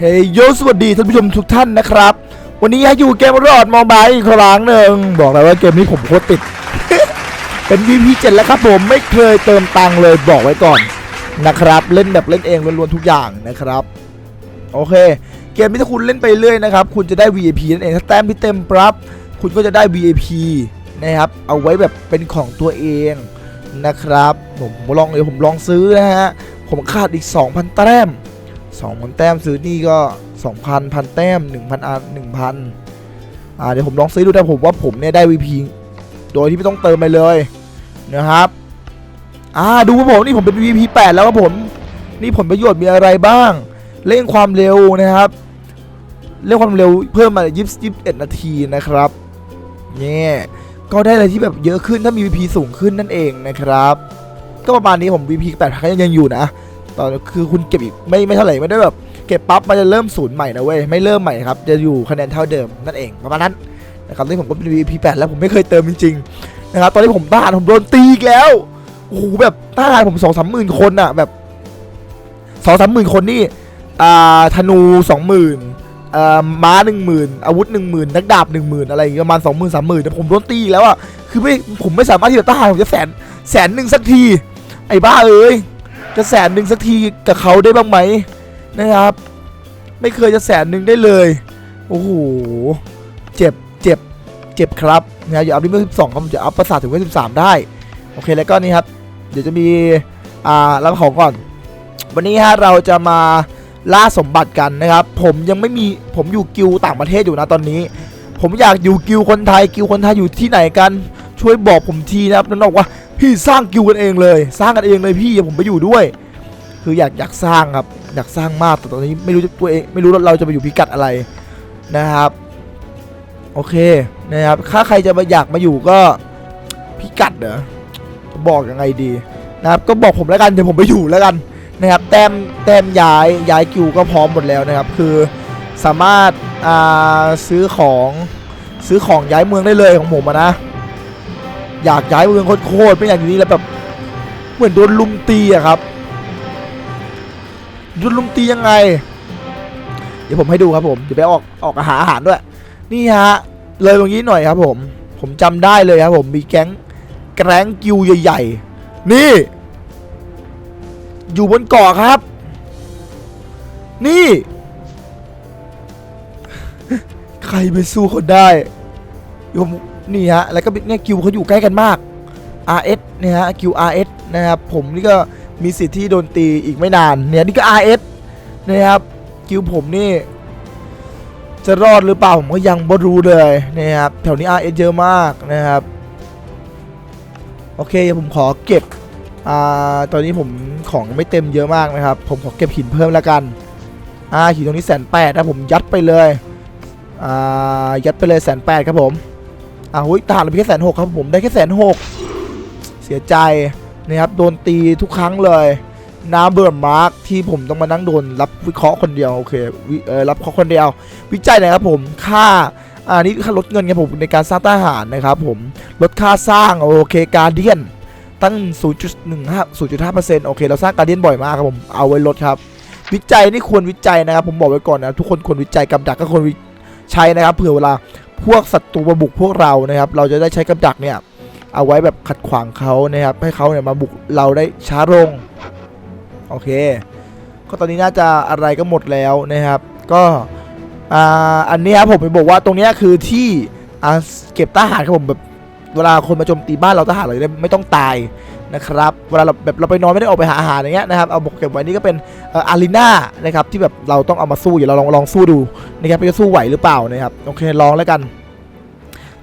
เฮ้ยโยสวัสดีท่านผู้ชมทุกท่านนะครับ วันนี้อยู่เกมรอดมองบายอีกครั้งหนึ่งบอกเลยว่าเกมนี้ผมโคตรติด เป็น VP 7แล้วครับผมไม่เคยเติมตังค์เลยบอกไว้ก่อนนะครับ เล่นแบบเล่นเองล้วนๆทุกอย่างนะครับ โอเค เกมนี้ถ้าคุณเล่นไปเรื่อยนะครับ คุณจะได้ VIP นั่นเองถ้าแต้มที่เต็มปรับคุณก็จะได้ VIP นะครับเอาไว้แบบเป็นของตัวเองนะครับผมลองเดี๋ยวผมลองซื้อนะฮะผมขาดอีก 2,000 แต้ม 2,000 แต้มซื้อนี่ก็ 2,000พันแต้ม 1,000อะ1,000อ่าเดี๋ยวผมลองซื้อดูแต่ผมว่าผมเนี่ยได้ VP โดยที่ไม่ต้องเติมไปเลยนะครับอ่าดูผมนี่ผมเป็น VP 8 แล้วครับผมนี่ผลประโยชน์มีอะไรบ้าง เร่งความเร็วนะครับเร่งความเร็วเพิ่มมา20 21นาทีนะครับเนี่ยก็ได้อะไรที่แบบเยอะขึ้นถ้ามี VP สูงขึ้นนั่นเองนะครับ ก็ประมาณนี้ผม VP 8ก็ยังอยู่นะ ตอนคือคุณเก็บอีกไม่ไม่เท่าไหร่ไม่ได้แบบเก็บปั๊บมันจะเริ่มศูนย์ใหม่นะเว้ยไม่เริ่มใหม่ครับจะอยู่คะแนนเท่าเดิมนั่นเองประมาณนั้นนะครับนี่ผมก็เป็น VP 8แล้วผมไม่เคยเติมจริงๆนะครับตอนนี้ผมบ้านผมโดนตีอีกแล้วโอ้โหแบบทหารผมสองสามหมื่นคนอะแบบสองสามหมื่นคนนี่อ่าธนูสองหมื่นอ่าม้าหนึ่งหมื่นอาวุธหนึ่งหมื่นนักดาบหนึ่งหมื่นอะไรประมาณสองหมื่นสามหมื่นแต่ผมโดนตีอีกแล้วอะคือไม่ผมไม่สามารถที่จะทหารผมจะแสนแสนหนึ่งสักที ไอ้บ้าเอ้ย จะแสนหนึ่งสักทีกับเขาได้บ้างไหมนะครับ ไม่เคยจะแสนหนึ่งได้เลย โอ้โห เจ็บเจ็บเจ็บครับนะอย่าอัพลิมิตสิบสองครับจะอัพประสาทถึงไว้สิบสามได้ โอเคแล้วก็นี่ครับ เดี๋ยวจะมี อ่ารับของก่อน วันนี้ฮะเราจะมาล่าสมบัติกันนะครับ ผมยังไม่มีผมอยู่กิวต่างประเทศอยู่นะตอนนี้ ผมอยากอยู่กิวคนไทยกิวคนไทยอยู่ที่ไหนกันช่วยบอกผมทีนะครับนั่นบอกว่า พี่สร้างกิวกันเองเลย สร้างกันเองเลยพี่อย่าผมไปอยู่ด้วย คืออยากอยากสร้างครับอยากสร้างมากแต่ตอนนี้ไม่รู้ตัวเองไม่รู้ว่าเราจะไปอยู่พิกัดอะไรนะครับโอเคนะครับถ้าใครจะมาอยากมาอยู่ก็พิกัดเหรอจะบอกยังไงดีนะครับก็บอกผมแล้วกันเดี๋ยวผมไปอยู่แล้วกันนะครับแต้มแต้มย้ายย้ายกิวก็พร้อมหมดแล้วนะครับ คือสามารถซื้อของซื้อของย้ายเมืองได้เลยของผมนะ อยากย้ายเมืองโคตรๆไม่อยากอยู่นี่แล้วแบบเหมือนโดนลุมตีอะครับโดนลุมตียังไง เดี๋ยวผมให้ดูครับผมเดี๋ยวไปออกออกหาอาหารด้วย นี่ฮะเลยตรงนี้หน่อยครับผม ผมจำได้เลยครับผมมีแก๊งแก๊งกิวใหญ่ๆ นี่ อยู่บนเกาะครับ นี่ ใครไปสู้เขาได้ยวผม นี่ฮะแล้วก็เนี่ยกิวเขาอยู่ใกล้กันมาก RS เนี่ยฮะกิว RS นะครับผมนี่ก็มีสิทธิ์ที่โดนตีอีกไม่นานเนี่ยนี่ก็ RS นะครับกิวผมนี่ จะรอดหรือเปล่าผมก็ยังไม่รู้เลยนะครับแถวนี้ RS เยอะมากนะครับโอเคผมขอเก็บอ่าตอนนี้ผมของไม่เต็มเยอะมากนะครับ ผมขอเก็บหินเพิ่มแล้วกันอ่าหินตรงนี้แสนแปดนะผมยัดไปเลยอ่ายัดไปเลยแสนแปดครับผม อ่าหุ้ยทหารเราเพียงแค่แสนหกครับผมได้แค่แสนหกเสียใจนะครับโดนตีทุกครั้งเลยน้ำเบื่อมาร์กที่ผมต้องมานั่งโดนรับวิเคราะห์คนเดียวโอเควิเออรับเคราะห์คนเดียว วิจัยนะครับผมค่าอ่านี่ค่าลดเงินครับผมในการสร้างทหารนะครับผมลดค่าสร้างโอเคการเดียนตั้ง 0.15 0.5%โอเค เราสร้างการเดียนบ่อยมากครับผม เอาไว้ลดครับ วิจัยนี่ควรวิจัยนะครับ ผมบอกไว้ก่อนนะ ทุกคนควรวิจัยกับดักก็ควรใช้นะครับ เผื่อเวลา พวกศัตรูมาบุกพวกเรานะครับ เราจะได้ใช้กับดักเนี่ยเอาไว้แบบขัดขวางเขานะครับ ให้เขาเนี่ยมาบุกเราได้ช้าลงโอเค ก็ตอนนี้น่าจะอะไรก็หมดแล้วนะครับ ก็อ่าอันนี้ครับผมไปบอกว่าตรงนี้คือที่อ่าเก็บทหารครับผมแบบเวลาคนมาโจมตีบ้านเราทหารเราจะได้ไม่ต้องตาย นะครับเวลาเราแบบเราไปนอนไม่ได้ออกไปหาอาหารอย่างเงี้ยนะครับเอาบกเก็บไว้นี่ก็เป็นอารีนานะครับที่แบบเราต้องเอามาสู้อย่เราลองลองสู้ดูนะครับจะสู้ไหวหรือเปล่านะครับโอเคลองแล้วกัน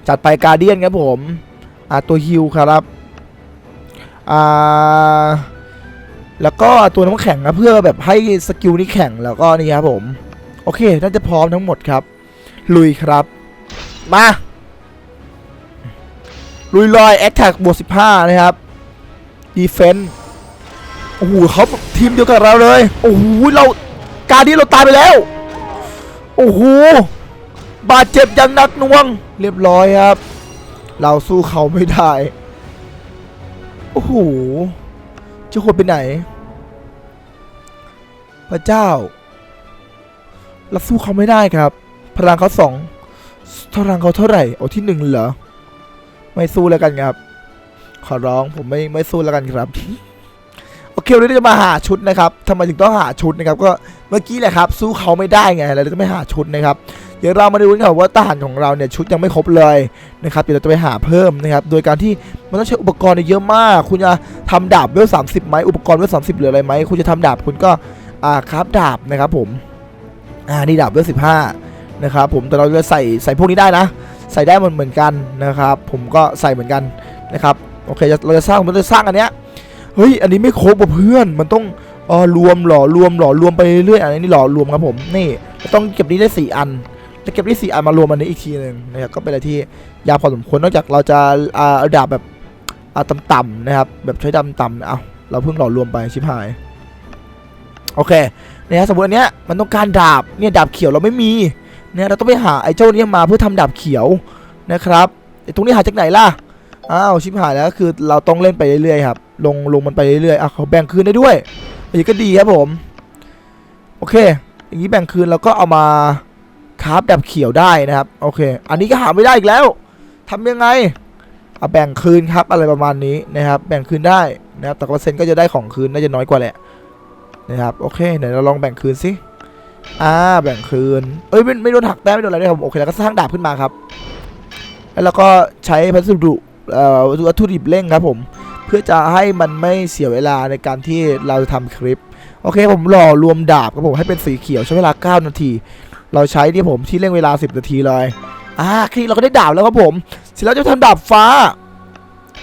จัดไปการเดียนครับผมอ่าตัวฮิวครับอ่าแล้วก็ตัวน้ำแข็งนะเพื่อแบบให้สกิลนี้แข็งแล้วก็นี่ครับผม โอเค น่าจะพร้อมทั้งหมดครับ ลุยครับ มา ลุยลอยแอคแท็กบวก15นะครับ ดีเฟนต์โอ้โหเขาทีมเดียวกับเราเลย โอ้โหเราการเดียนเราตายไปแล้ว โอ้โหบาดเจ็บอย่างหนักหน่วง เรียบร้อยครับ เราสู้เขาไม่ได้ โอ้โหจะโหดไปไหน พระเจ้า เราสู้เขาไม่ได้ครับ พลังเขาสองพลังเขาเท่าไหร่ โอ้ที่หนึ่งเหรอ ไม่สู้แล้วกันครับ ขอร้องผมไม่ไม่สู้แล้วกันครับ โอเควันนี้เราจะมาหาชุดนะครับทำไมถึงต้องหาชุดนะครับก็เมื่อกี้แหละครับ สู้เขาไม่ได้ไงเราเลยต้องไม่หาชุดนะครับเดี๋ยวเรามาดูกันครับว่าทหารของเราเนี่ยชุดยังไม่ครบเลยนะครับเดี๋ยวเราจะไปหาเพิ่มนะครับโดยการที่มันต้องใช้อุปกรณ์เยอะมาก คุณจะทำดาบเวลสามสิบไหมอุปกรณ์เวลสามสิบหรืออะไรไหมคุณจะทำดาบคุณก็อ่าคราฟดาบนะครับผมอ่านี่ดาบเวลสิบห้านะครับผมแต่เราจะใส่ใส่พวกนี้ได้นะ ใส่ได้เหมือนเหมือนกันนะครับ ผมก็ใส่เหมือนกันนะครับ โอเคเราจะสร้างเราจะสร้างอันเนี้ยเฮ้ยอันนี้ไม่ครบเพื่อนมันต้องเออรวมหล่อรวมหล่อรวมไปเรื่อยอันนี้หล่อรวมครับผมนี่ต้องเก็บนี้ได้สี่อันจะเก็บได้สี่อันมารวมอันนี้อีกทีหนึ่งนะครับก็เป็นอะไรที่ยาวพอสมควรนอกจากเราจะอ่าดาบแบบอ่าต่ำๆนะครับแบบใช้ดำต่ำเอาเราเพิ่งหล่อรวมไปชิบหายโอเคนะฮะสมมติอันเนี้ยมันต้องการดาบเนี่ยดาบเขียวเราไม่มีเนี่ยเราต้องไปหาไอ้เจ้าเนี้มาเพื่อทำดาบเขียวนะครับไอ้ตรงนี้หาจากไหนล่ะ อ้าวชิบหายแล้วคือเราต้องเล่นไปเรื่อยๆครับลงลงมันไปเรื่อยๆอะเขาแบ่งคืนได้ด้วยอย่างนี้ก็ดีครับผม โอเค อย่างนี้แบ่งคืนเราก็เอามาคราฟแบบเขียวได้นะครับโอเค อันนี้ก็หาไม่ได้อีกแล้วทำยังไงเอาแบ่งคืนครับอะไรประมาณนี้นะครับ แบ่งคืนได้นะครับแต่เปอร์เซ็นต์ก็จะได้ของคืนน่าจะน้อยกว่าแหละนะครับโอเคเดี๋ยวเราลองแบ่งคืนสิอ่าแบ่งคืนเอ้ยไม่ไม่โดนหักแต้มไม่โดนอะไรเลยครับโอเคแล้วก็สร้างดาบขึ้นมาครับ แล้วเราก็ใช้พัสดุ วัตถุดิบเร่งครับผมเพื่อจะให้มันไม่เสียเวลาในการที่เราจะทำคลิป โอเคผมหล่อรวมดาบครับผมให้เป็นสีเขียวใช้เวลา 9 นาที เราใช้ที่ผมที่เร่งเวลา 10 นาทีเลยอ่าคลิกเราก็ได้ดาบแล้วครับผมเสร็จแล้วจะทำดาบฟ้า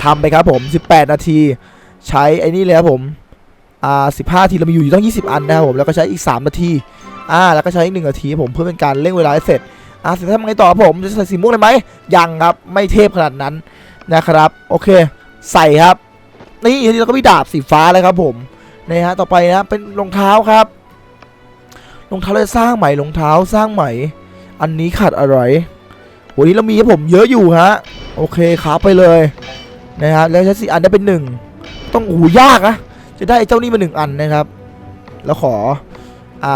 ทำไปครับผม 18 นาที ใช้ไอ้นี่เลยครับผมอ่า15นาทีเรามีอยู่อยู่ต้อง20 อันนะครับผมแล้วก็ใช้อีก 3 นาทีอ่าแล้วก็ใช้อีก1นาทีครับผมเพื่อเป็นการเร่งเวลาให้เสร็จอ่าเสร็จแล้วทำไงต่อผมจะใส่สีม่วงเลยไหมยังครับไม่เทพขนาดนั้น นะครับ โอเค ใส่ครับ นี่ทีนี้เราก็มีดาบสีฟ้าเลยครับผมนี่ฮะต่อไปนะเป็นรองเท้าครับรองเท้าเราจะสร้างใหม่รองเท้าสร้างใหม่ อันนี้ขาดอะไรโหนี้เรามีให้ผมเยอะอยู่ฮะโอเคครับไปเลยนะฮะแล้วใช้สี่อันได้เป็นหนึ่งต้องหูยากนะจะได้เจ้านี่มาหนึ่งอันนะครับ แล้วขออ่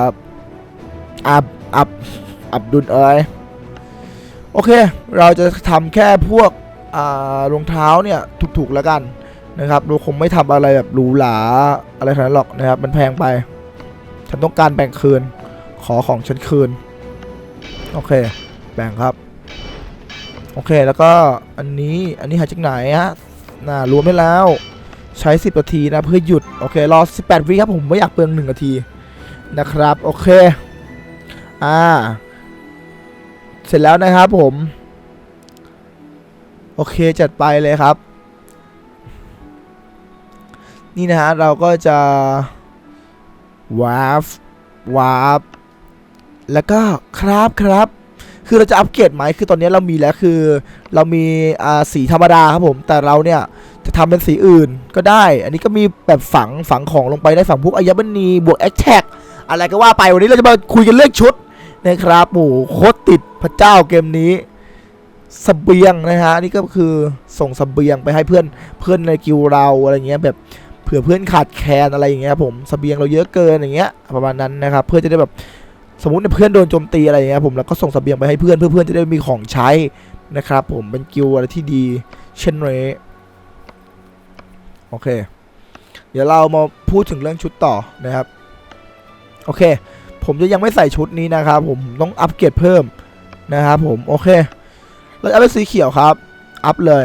าอับอับอับดุลเอ้ย โอเค เราจะทำแค่พวกรองเท้าเนี่ยถูกๆแล้วกันนะครับเราคงไม่ทำอะไรแบบหรูหราอะไรขนาดนั้นหรอกนะครับมันแพงไป ฉันต้องการแบ่งคืน ขอของฉันคืน โอเค แบ่งครับ โอเคแล้วก็อันนี้อันนี้หาจากไหนฮะน่ารวมให้แล้วใช้ 10 นาทีนะเพื่อหยุด โอเค รอ 18 วิครับผมไม่อยากเปลือง 1 นาทีนะครับ โอเค อ่า เสร็จแล้วนะครับผม โอเคจัดไปเลยครับ นี่นะฮะเราก็จะวาร์ฟวาร์ฟแล้วก็ครับครับ คือเราจะอัปเกรดไหมคือตอนนี้เรามีแล้วคือ เรามีอ่าสีธรรมดาครับผม แต่เราเนี่ยจะทำเป็นสีอื่นก็ได้ อันนี้ก็มีแบบฝังฝังของลงไปได้ฝังพวกอายบันีบวกแอคแท็กอะไรก็ว่าไปวันนี้เราจะมาคุยกันเรื่องชุด นะครับโอ้โหโคตรติดพระเจ้าเกมนี้สเบียงนะฮะนี่ก็คือส่งสเบียงไปให้เพื่อนเพื่อนในกิวเราอะไรเงี้ยแบบเผื่อเพื่อนขาดแคลนอะไรอย่างเงี้ยผมสเบียงเราเยอะเกินอย่างเงี้ยประมาณนั้นนะครับเพื่อจะได้แบบสมมติเนี่ยเพื่อนโดนโจมตีอะไรอย่างเงี้ยผมแล้วก็ส่งสเบียงไปให้เพื่อนเพื่อเพื่อนจะได้มีของใช้นะครับ ผมเป็นกิลอะไรที่ดี เช่นนี้โอเค เดี๋ยวเรามาพูดถึงเรื่องชุดต่อนะครับ โอเค ผมจะยังไม่ใส่ชุดนี้นะครับผมต้องอัปเกรดเพิ่มนะครับผมโอเค เราจะเอาเป็นสีเขียวครับ อัพเลย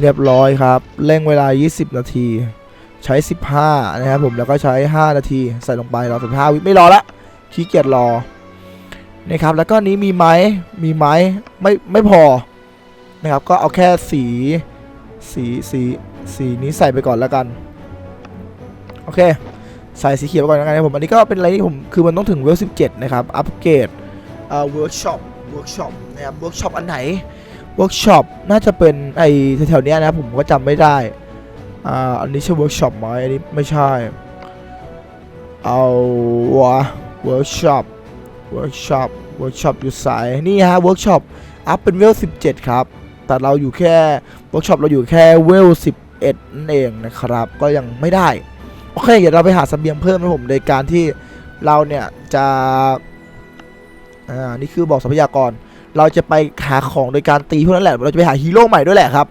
เรียบร้อยครับเร่งเวลา 20 นาที ใช้ 15 นะครับผมแล้วก็ใช้ 5 นาที ใส่ลงไปรอ15วิไม่รอละขี้เกียจรอนะครับแล้วก็นี้มีไหมมีไหมไม่ไม่พอนะครับก็เอาแค่สีสีสีสีนี้ใส่ไปก่อนแล้วกัน โอเค ใส่สีเขียวไปก่อนแล้วกันนะครับผมอันนี้ก็เป็นอะไรที่ผมคือมันต้องถึงเวล17นะครับอัปเกรดเอ่อเวิร์กช็อปเวิร์กช็อปนะครับเวิร์กช็อปอันไหนเวิร์กช็อปน่าจะเป็นไอแถวๆนี้นะผมก็จำไม่ได้อ่าอันนี้ใช่เวิร์กช็อปไหมอันนี้ไม่ใช่เอาวะเวิร์กช็อปเวิร์กช็อปเวิร์กช็อปอยู่สายนี่ฮะเวิร์กช็อปอัพเป็นเวล17ครับแต่เราอยู่แค่เวิร์กช็อปเราอยู่แค่เวล11นั่นเองนะครับ ก็ยังไม่ได้ โอเค เดี๋ยวเราไปหาสเสบียงเพิ่มนะผมในการที่เราเนี่ยจะอ่านี่คือบอกทรัพยากร เราจะไปหาของโดยการตีพวกนั้นแหละเราจะไปหาฮีโร่ใหม่ด้วยแหละครับ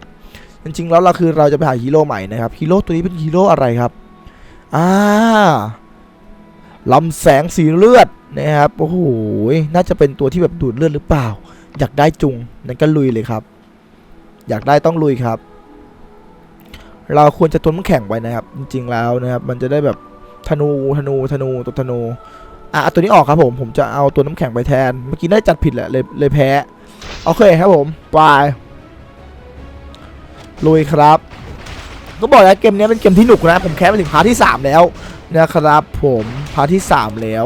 จริงๆแล้วเราคือเราจะไปหาฮีโร่ใหม่นะครับฮีโร่ตัวนี้เป็นฮีโร่อะไรครับอ่าลำแสงสีเลือดนะครับโอ้โหน่าจะเป็นตัวที่แบบดูดเลือดหรือเปล่า อยากได้จุงนั้นก็ลุยเลยครับ อยากได้ต้องลุยครับ เราควรจะทนน้ำแข็งไว้นะครับ จริงๆแล้วนะครับ มันจะได้แบบธนูธนูธนูตัวธนูอะตัวนี้ออกครับผมผมจะเอาตัวน้ำแข็งไปแทน เมื่อกี้ได้จัดผิดแหละเลยเลยแพ้โอเคครับผมไปลุยครับ ก็บอกแล้วเกมนี้เป็นเกมที่หนุกนะ ผมแคสไปถึงพาร์ทที่ 3 แล้วนะครับ ผมพาร์ทที่ 3 แล้ว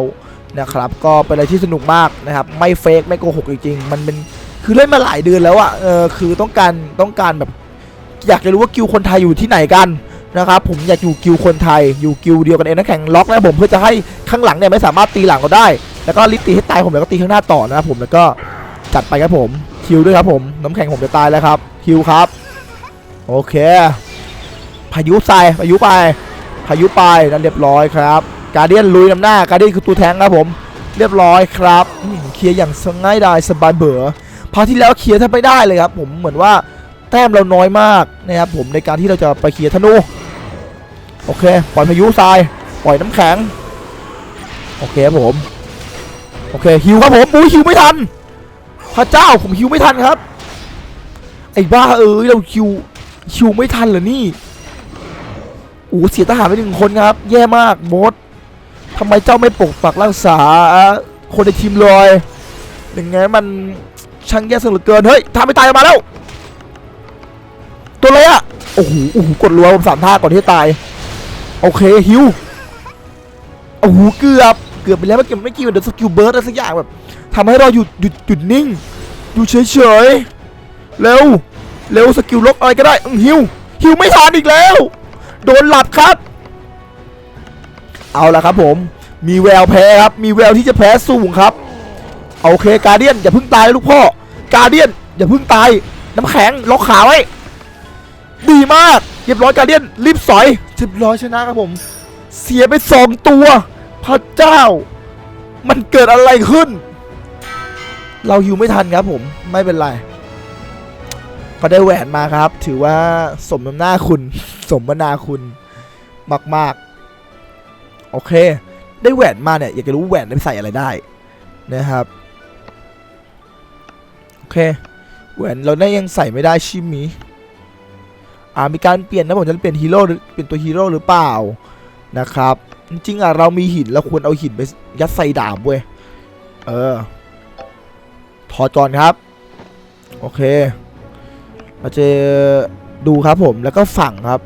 นะครับ ก็เป็นอะไรที่สนุกมากนะครับ ไม่เฟกไม่โกหกจริงๆมันเป็นคือเล่นมาหลายเดือนแล้วอะเออคือต้องการต้องการแบบ อยากจะรู้ว่ากิวคนไทยอยู่ที่ไหนกันนะครับผมอยากอยู่กิวคนไทยอยู่กิวเดียวกันเองนะแข่งล็อกนะผมเพื่อจะให้ข้างหลังเนี่ยไม่สามารถตีหลังเราได้ แล้วก็ลิฟตีให้ตายผมแล้วก็ตีข้างหน้าต่อนะครับผมแล้วก็จัดไปครับผมคิวด้วยครับผมน้ำแข็งผมจะตายแล้วครับคิวครับ โอเค พายุใส่พายุไป พายุไปนั่นเรียบร้อยครับการเดียนลุยนำหน้าการเดียนคือตัวแทงครับผม เรียบร้อยครับเคลียร์อย่างง่ายดายสบายเบื่อพาทที่แล้วเคลียร์แทบไม่ได้เลยครับ ผมเหมือนว่า แต้มเราน้อยมากนะครับผมในการที่เราจะไปเคลียร์ธนูโอเคปล่อยพายุทรายปล่อยน้ำแข็งโอเคครับผมโอเคฮิวครับผมอุ้ยฮิวไม่ทันพระเจ้าผมฮิวไม่ทันครับไอ้บ้าเอ้ยเราฮิวฮิวไม่ทันเหรอนี่โอ้เสียทหารไปหนึ่งคนครับ แย่มากมดทำไมเจ้าไม่ปกปักรักษาคนในทีมเลยอย่างไงมันช่างแย่สุดเหลือเกินเฮ้ยทำไม่ตายออกมาแล้ว ตัวอะไรอะโอ้โหโอ้โหกดรัวผมสามท่าก่อนที่จะตาย โอเคฮิวโอ้โหเกือบเกือบไปแล้วเมื่อกี้ไม่กี่มันเดนสกิลเบิร์ดอะไรสักอย่างแบบทำให้เราหยุดหยุดหยุดนิ่งอยู่เฉยเฉยๆเร็วเร็วสกิลลบอะไรก็ได้ฮิวฮิวไม่ทันอีกแล้ว โดนหลับครับ เอาละครับผม มีแววแพ้ครับ มีแววที่จะแพ้สูงครับ โอเคการเดียนอย่าเพิ่งตายลูกพ่อ การเดียนอย่าเพิ่งตาย น้ำแข็งล็อกขาไว้ ดีมากเรียบร้อยการเดียนรีบสอยเรียบร้อยชนะครับผม เสียไปสองตัว พระเจ้า มันเกิดอะไรขึ้น เราอยู่ไม่ทันครับผมไม่เป็นไรก็ได้แหวนมาครับ ถือว่าสมน้ำหน้าคุณ สมนาคุณมากๆ โอเค ได้แหวนมาเนี่ย อยากจะรู้แหวนได้ใส่อะไรได้นะครับ โอเค แหวนเราได้ยังใส่ไม่ได้ใชิมี อ่ามีการเปลี่ยนนะผมจะเปลี่ยนฮีโร่หรือเปลี่ยนตัวฮีโร่หรือเปล่านะครับ จริงๆอะเรามีหินเราควรเอาหินไปยัดใส่ดาบเว้ยเออถอดก่อนครับ โอเคเราจะดูครับผมแล้วก็ฝังครับ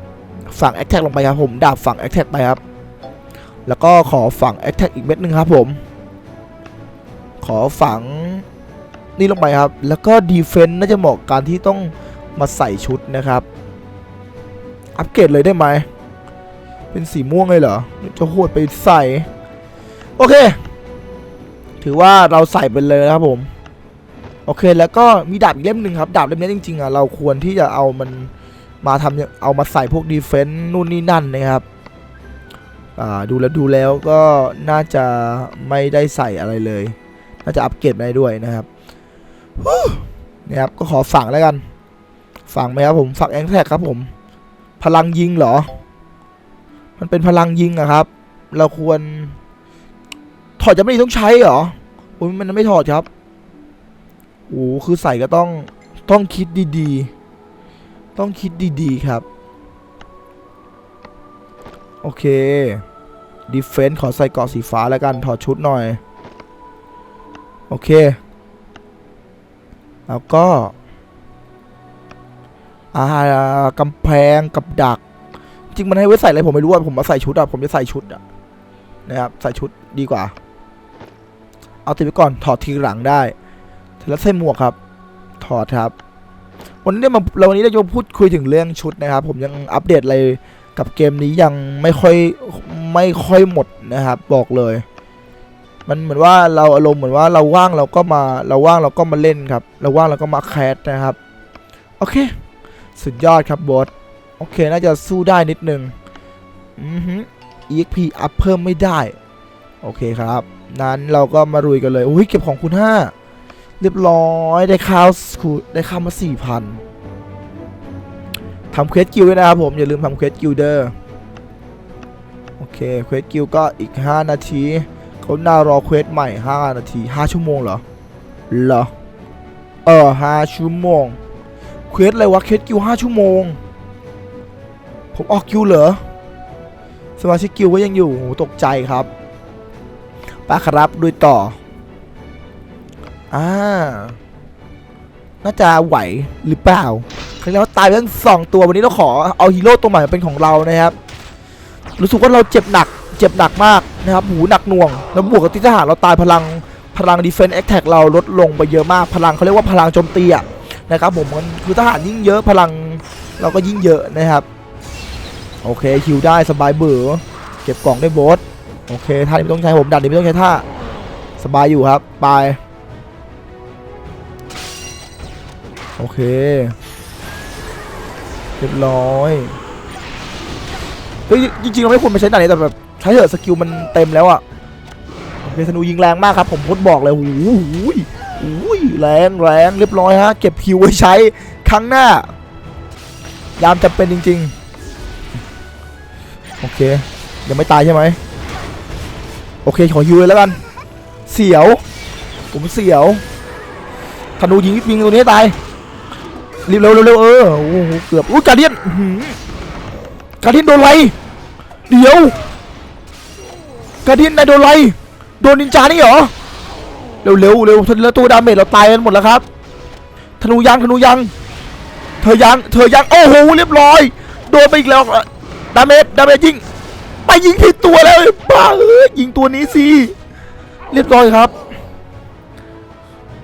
ฝังแอคแท็กลงไปครับผมดาบฝังแอคแท็กไปครับ แล้วก็ขอฝังแอคแท็กอีกเม็ดหนึ่งครับผมขอฝังนี่ลงไปครับ แล้วก็ดีเฟนต์น่าจะเหมาะการที่ต้องมาใส่ชุดนะครับ อัปเกรดเลยได้ไหม เป็นสีม่วงเลยเหรอ จะโหดไปใส่ โอเค ถือว่าเราใส่ไปเลยนะครับผม โอเคแล้วก็มีดาบอีกเล่มหนึ่งครับ ดาบเล่มนี้จริงๆอะเราควรที่จะเอามันมาทำเอามาใส่พวกดีเฟนต์นู่นนี่นั่นนะครับอ่าดูแล้วดูแล้วก็น่าจะไม่ได้ใส่อะไรเลย น่าจะอัปเกรดได้ด้วยนะครับนี่ยครับก็ขอฝังแล้วกัน ฝังไหมครับผม ฝังแองแท็กครับผม พลังยิงเหรอ มันเป็นพลังยิงอะครับ เราควร ถอดจะไม่ต้องใช้เหรอมันไม่ถอดครับโอ้คือใส่ก็ต้องต้องคิดดีๆ ต้องคิดดีๆครับ โอเคดีเฟน s ์ขอใส่เกาะสีฟ้าแล้วกันถอดชุดหน่อย โอเค แล้วก็ อ่ากำแพงกับดัก จริงมันให้ไว้ใส่อะไรผมไม่รู้อะผมมาใส่ชุดอะผมจะใส่ชุดอะนะครับใส่ชุดดีกว่า เอาติดไว้ก่อนถอดทีหลังได้แล้วใส่หมวกครับ ถอดครับ วันนี้เนี่ยมาเราวันนี้เราจะพูดคุยถึงเรื่องชุดนะครับ ผมยังอัปเดตอะไรกับเกมนี้ยังไม่ค่อยไม่ค่อยหมดนะครับ บอกเลย มันเหมือนว่าเราอารมณ์เหมือนว่าเราว่างเราก็มาเราว่างเราก็มาเล่นครับ เราว่างเราก็มาแคสนะครับ โอเค สุดยอดครับบอสโอเค น่าจะสู้ได้นิดนึงอือฮึ EXP อัพเพิ่มไม่ได้ โอเคครับ นั้นเราก็มารุยกันเลย อุ้ยเก็บของคุณห้าเรียบร้อยได้ข้าวคูได้ข้าวมาสี่พันทำเควสกิลด้วยนะครับผม อย่าลืมทำเควสกิลเดอร์โอเคเควสกิลก็อีก 5 นาทีเขาน่ารอเควสใหม่ 5 นาที 5 ชั่วโมงเหรอเหรอเออ5ชั่วโมง เควสอะไรวะเควสกิล5ชั่วโมง ผมออกกิลเหรอ สมาชิกกิลก็ยังอยู่โหตกใจครับไปครับดูต่อ อ่า น่าจะไหวหรือเปล่าครั้งแล้วตายไปทั้งสองตัววันนี้เราขอเอาฮีโร่ตัวใหม่เป็นของเรานะครับ รู้สึกว่าเราเจ็บหนัก เจ็บหนักมากนะครับหูหนักหน่วง แล้วบวกกับที่ทหารเราตายพลังพลังดีเฟน s ์แอคแท็กเราลดลงไปเยอะมาก พลังเขาเรียกว่าพลังโจมตีอะ นะครับผมมันคือทหารยิ่งเยอะพลังเราก็ยิ่งเยอะนะครับโอเคคิวได้สบายเบื่อเก็บกล่องได้โบสโอเคท่านี้ไม่ต้องใช้ผมดันนี้ไม่ต้องใช้ท่าสบายอยู่ครับไปโอเคเรียบร้อยเฮ้ยจริงๆเราไม่ควรไปใช้ด่านนี้แต่แบบใช้เถอะสกิลมันเต็มแล้วอะโอเคธนูยิงแรงมากครับผมพดบอกเลยหูหู ยหูยแรงแรงเรียบร้อยฮะ เก็บคิวไว้ใช้ครั้งหน้า ยามจะเป็นจริง ๆ โอเค ยังไม่ตายใช่ไหม โอเค ขอฮิวเลยแล้วกัน เสียว ผมเสียวธนูยิงยิงตัวนี้ตายรีบเร็วเร็วเออโอ้โหเกือบอุ้ยกาเดียนกาเดียนโดนอะไรเดี๋ยวกาเดียนนายโดนอะไรโดนนินจานี่เหรอ เร็วเร็วเร็วแล้วตัวดาเมจเราตายกันหมดแล้วครับธนูยังธนูยัง เธอยังเธอยังโอ้โหเรียบร้อย โดนไปอีกแล้วดาเมจดาเมจยิงไปยิงผิดตัวแล้วบ้าเอ้ยยิงตัวนี้สิเรียบร้อยครับ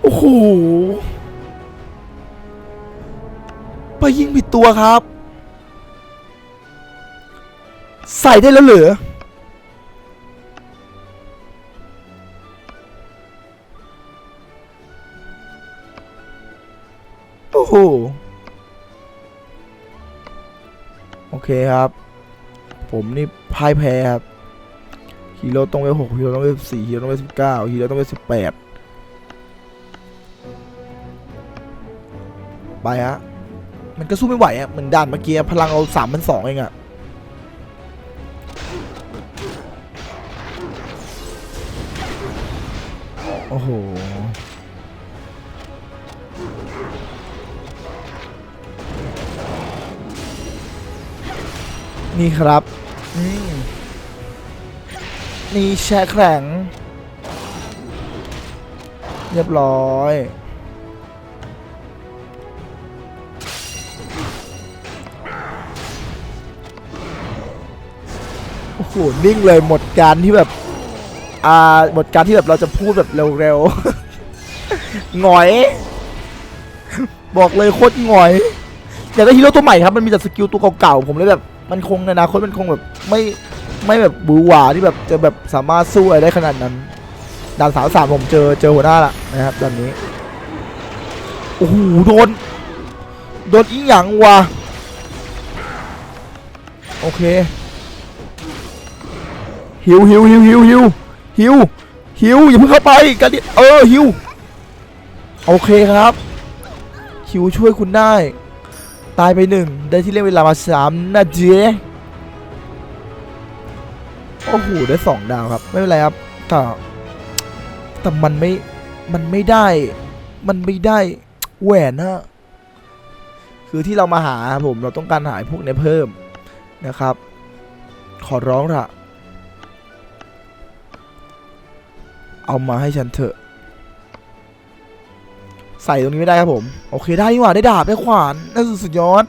โอ้โหไปยิงผิดตัวครับ ใส่ได้แล้วเหรอ โอ้โหโอเคครับ ผมนี่พ่ายแพ้ครับฮีโร่ต้องไปหกฮีโร่ต้องไปสี่ฮีโร่ต้องไปสิบเก้าฮีโร่ต้องไปสิบแปดไปฮะมันก็สู้ไม่ไหวอะเหมือนด่านเมื่อกี้พลังเราสามพันสองเองอะโอ้โห นี่ครับนี่แช่แข็ง เรียบร้อยโอ้โหนิ่งเลยหมดการที่แบบ อ่า หมดการที่แบบเราจะพูดแบบเร็วๆหงอย บอกเลยโคตรหงอยอยากได้ฮีโร่ตัวใหม่ครับ มันมีแต่สกิลตัวเก่าๆ ผมเลยแบบ มันคงในอนาคตมันคงแบบไม่ไม่แบบบูหวาที่แบบจะแบบสามารถสู้อะไรได้ขนาดนั้นด่านสาวสามผมเจอเจอหัวหน้าละนะครับด่านนี้โอ้โหโดนโดนอีหยังวะโอเคฮิวฮิวฮิวฮิวฮิวฮิวฮิวอย่าเพิ่งเข้าไปกันดิเออฮิวโอเคครับฮิวช่วยคุณได้ ตายไปหนึ่งได้ที่เล่นเวลามาสามนาทีโอ้โหได้สองดาวครับ ไม่เป็นไรครับแต่แต่มันไม่มันไม่ได้ มันไม่ได้แหวนฮะคือที่เรามาหาผมเราต้องการหายพวกนี้เพิ่มนะครับ ขอร้องละเอามาให้ฉันเถอะ ใส่ตรงนี้ไม่ได้ครับผม โอเคได้นี่หว่าได้ดาบได้ขวานน่าสุดยอด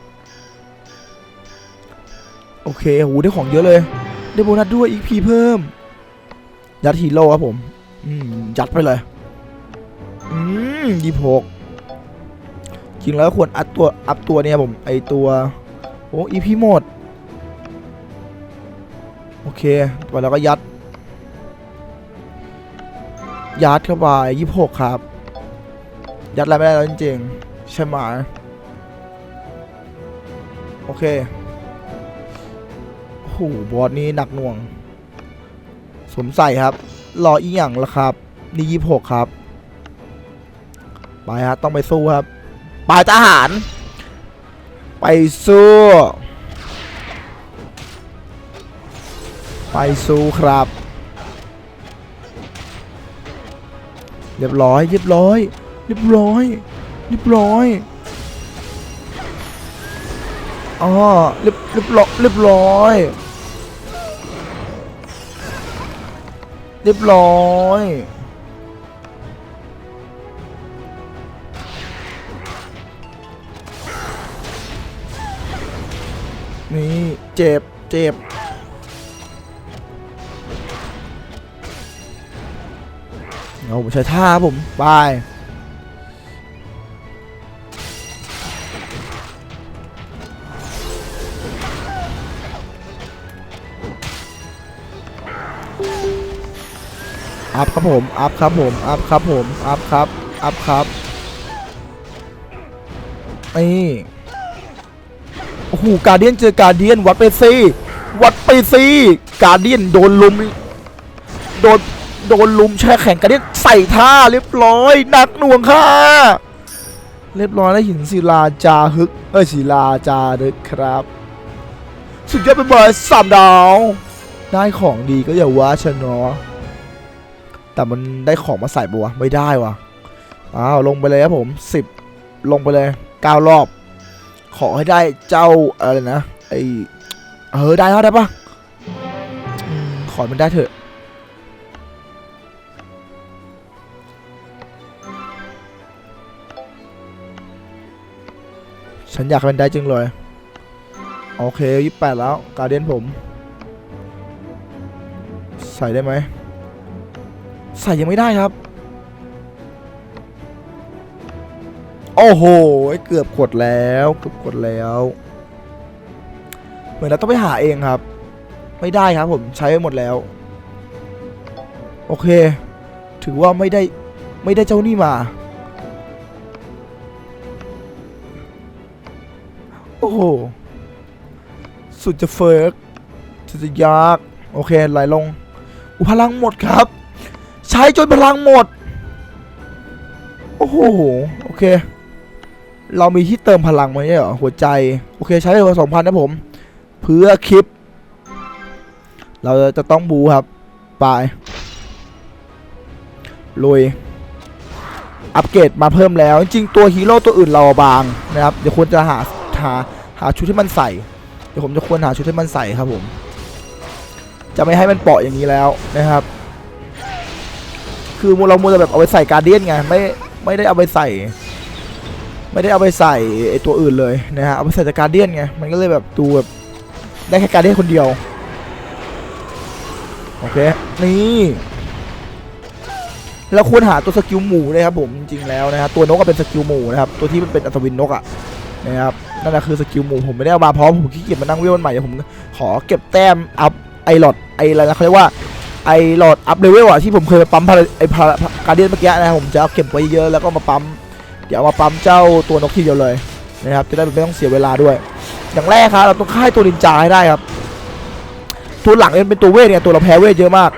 โอเคโหได้ของเยอะเลย ได้โบนัสด้วยอีพีเพิ่ม ยัดฮีโร่ครับผม อืมยัดไปเลย อืมยี่หกจริงแล้วควรอัพตัวอัพตัวเนี่ยผม ไอตัว โอ้อีพีหมด โอเคไปแล้วก็ยัด ยัดเข้าไปยี่หกครับ ยัดอะไรไม่ได้แล้วจริงๆ ใช่ไหมโอเคโอ้โหบอสนี้หนักหน่วง สวมใส่ครับ รออีหยังละครับ นี่ยี่หกครับ ไปฮะต้องไปสู้ครับไปทหาร ไปสู้ ไปสู้ครับ เรียบร้อยเรียบร้อย เรียบร้อยเรียบร้อยอ๋อเรียบเรียบร้อยเรียบร้อยเรียบร้อยนี่เจ็บเจ็บเอาผมใช้ท่าผมบา อัพครับผม อัพครับผม อัพครับผม อัพครับ อัพครับนี่โอ้โหการเดียนเจอการเดียนวัดไปซีวัดไปซีการเดียนโดนลุม โดน โดนลุมแช่แข่งกันเนี่ยใส่ท่าเรียบร้อยหนักหน่วงค่ะ เรียบร้อยแล้วหินศิลาจาฮึก เอ้ยศิลาจารึกครับ สุดยอดไปเลยสามดาว ได้ของดีก็อย่าว่าฉันะ แต่มันได้ของมาใส่ปะวไม่ได้วะอ้าวลงไปเลยครับผมสิบลงไปเลยเก้ารอบ ขอให้ได้เจ้าอะไรนะไอเออได้แล้วได้ปะอขอให้มันได้เถอะฉันอยากให้มันได้จริงเลย โอเคยี่แปดแล้ว การเดียนผม ใส่ได้ไหม ส่ยังไม่ได้ครับ โอ้โหเกือบกดแล้วเกือบกดแล้ว เหมือนเราต้องไปหาเองครับ ไม่ได้ครับผมใช้ไปหมดแล้ว โอเค ถือว่าไม่ได้ไม่ได้เจ้านี่มา โอ้โห สุดจะเฟิร์กสุดจะยาก โอเคไหลลง อุยพลังหมดครับ ใช้จนพลังหมด โอ้โห โอเค เรามีที่เติมพลังไหมเนี่ยหรอหัวใจ โอเค ใช้ไปสองพันนะผม เพื่อคลิป เราจะต้องบูครับ ไปลุยอัปเกรดมาเพิ่มแล้ว จริงตัวฮีโร่ตัวอื่นเราบางนะครับ เดี๋ยวควรจะหาหาหาชุดที่มันใส่ เดี๋ยวผมจะควรหาชุดที่มันใส่ครับผม จะไม่ให้มันเปาะอย่างนี้แล้วนะครับ คือเราโมวแต่แบบเอาไปใส่การเดียนไงไม่ไม่ได้เอาไปใส่ ไม่ได้เอาไปใส่ไอตัวอื่นเลยนะฮะเอาไปใส่แต่การเดียนไงมันก็เลยแบบดูแบบได้แค่การเดียนคนเดียวโอเคนี่เราควรหาตัวสกิลหมูนะครับผมจริงๆแล้วนะครับตัวนกก็เป็นสกิลหมูนะครับตัวที่มันเป็นอัศวินนกอะนะครับนั่นแหละคือสกิลหมูผมไม่ได้เอามาพราะผมขี้เกียจมานั่งเวลมันใหม่เดี๋ยวผมขอเก็บแต้มอัพไอหลอดไออะไรนะเขาเรียกว่า ไอหลอดอัพเลเวลอะที่ผมเคยไปปั๊มพาราไอพาการเดียนเมื่อกี้นะผมจะเอาเก็บไว้เยอะแล้วก็มาปั๊มเดี๋ยวมาปั๊มเจ้าตัวนกทีเดียวเลยนะครับจะได้ไม่ต้องเสียเวลาด้วย อย่างแรกครับเราต้องฆ่าตัวนินจาให้ได้ครับ ตัวหลังเนี่ยเป็นตัวเวทเนี่ยตัวเราแพ้เวทเยอะมาก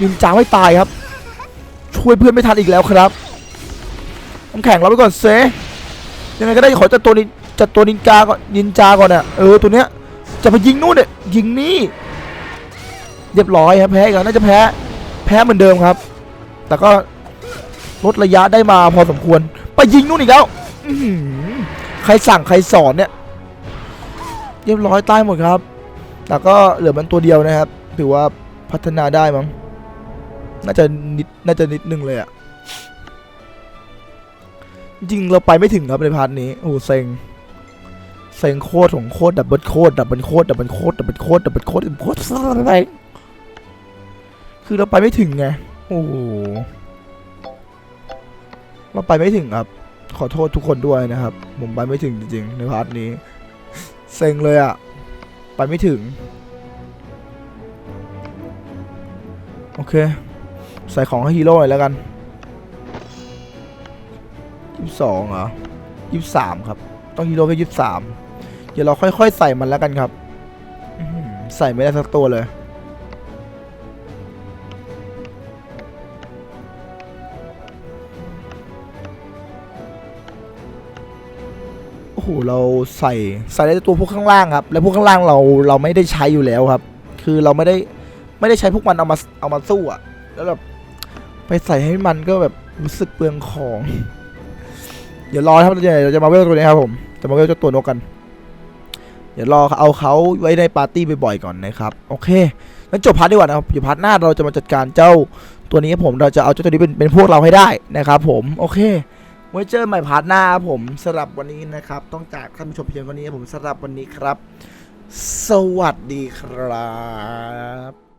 นินจาไม่ตายครับ ช่วยเพื่อนไม่ทันอีกแล้วครับน้ำแข็งเราไปก่อนเซยังไงก็ได้ขอจัดตัวนินจัดตัวนินจาก่อนนินจาก่อนเนี่ยเออตัวเนี้ยจะไปยิงนู่นเนี่ยยิงนี่ เรียบร้อยครับแพ้อีกแล้วน่าจะแพ้แพ้เหมือนเดิมครับ แต่ก็ลดระยะได้มาพอสมควร ไปยิงนู่นอีกแล้วใครสั่งใครสอนเนี่ย เรียบร้อยตายหมดครับ แต่ก็เหลือมันตัวเดียวนะครับ ถือว่าพัฒนาได้มั้งน่าจะนิดน่าจะนิดนึงเลยอะจริงเราไปไม่ถึงครับในพาร์ทนี้โอ้เซ็งเซ็งโคตรของโคตรดับเบิลโคตรดับเบิลโคตรดับเบิลโคตรดับเบิลโคตรดับเบิลโคตรดับเบิลโคตรอะไร คือเราไปไม่ถึงไง โอ้โห เราไปไม่ถึงครับ ขอโทษทุกคนด้วยนะครับ ผมไปไม่ถึงจริงๆ ในพาร์ทนี้ เซ็งเลยอะไปไม่ถึง โอเค ใส่ของให้ฮีโร่หน่อยแล้วกันยี่สิบสองเหรอยี่สิบสามครับ ต้องฮีโร่แค่ยี่สิบสามเดี๋ยวเราค่อยๆ ใส่มันแล้วกันครับอื้อหือใส่ไม่ได้สักตัวเลย โอ้โหเราใส่ใส่ในตัวพวกข้างล่างครับ แล้วพวกข้างล่างเราเราไม่ได้ใช้อยู่แล้วครับ คือเราไม่ได้ไม่ได้ใช้พวกมันเอามาเอามาสู้อะแล้วแบบไปใส่ให้มันก็แบบรู้สึกเปลืองของ เดี๋ยวรอครับเดี๋ยวเราจะมาเวลตัวนี้ครับผมจะมาเวลเจ้าตัวนกกัน เดี๋ยวรอเอาเขาไว้ในปาร์ตี้บ่อยๆก่อนนะครับโอเคงั้นจบพาร์ทดีกว่านะครับอยู่พาร์ทหน้าเราจะมาจัดการเจ้าตัวนี้ครับผมเราจะเอาเจ้าตัวนี้เป็นเป็นพวกเราให้ได้นะครับ ผมโอเค ไว้เจอใหม่พาร์ทหน้าครับผมสำหรับวันนี้นะครับ ต้องจากท่านผู้ชมเพียงวันนี้ผมสำหรับวันนี้ครับ สวัสดีครับ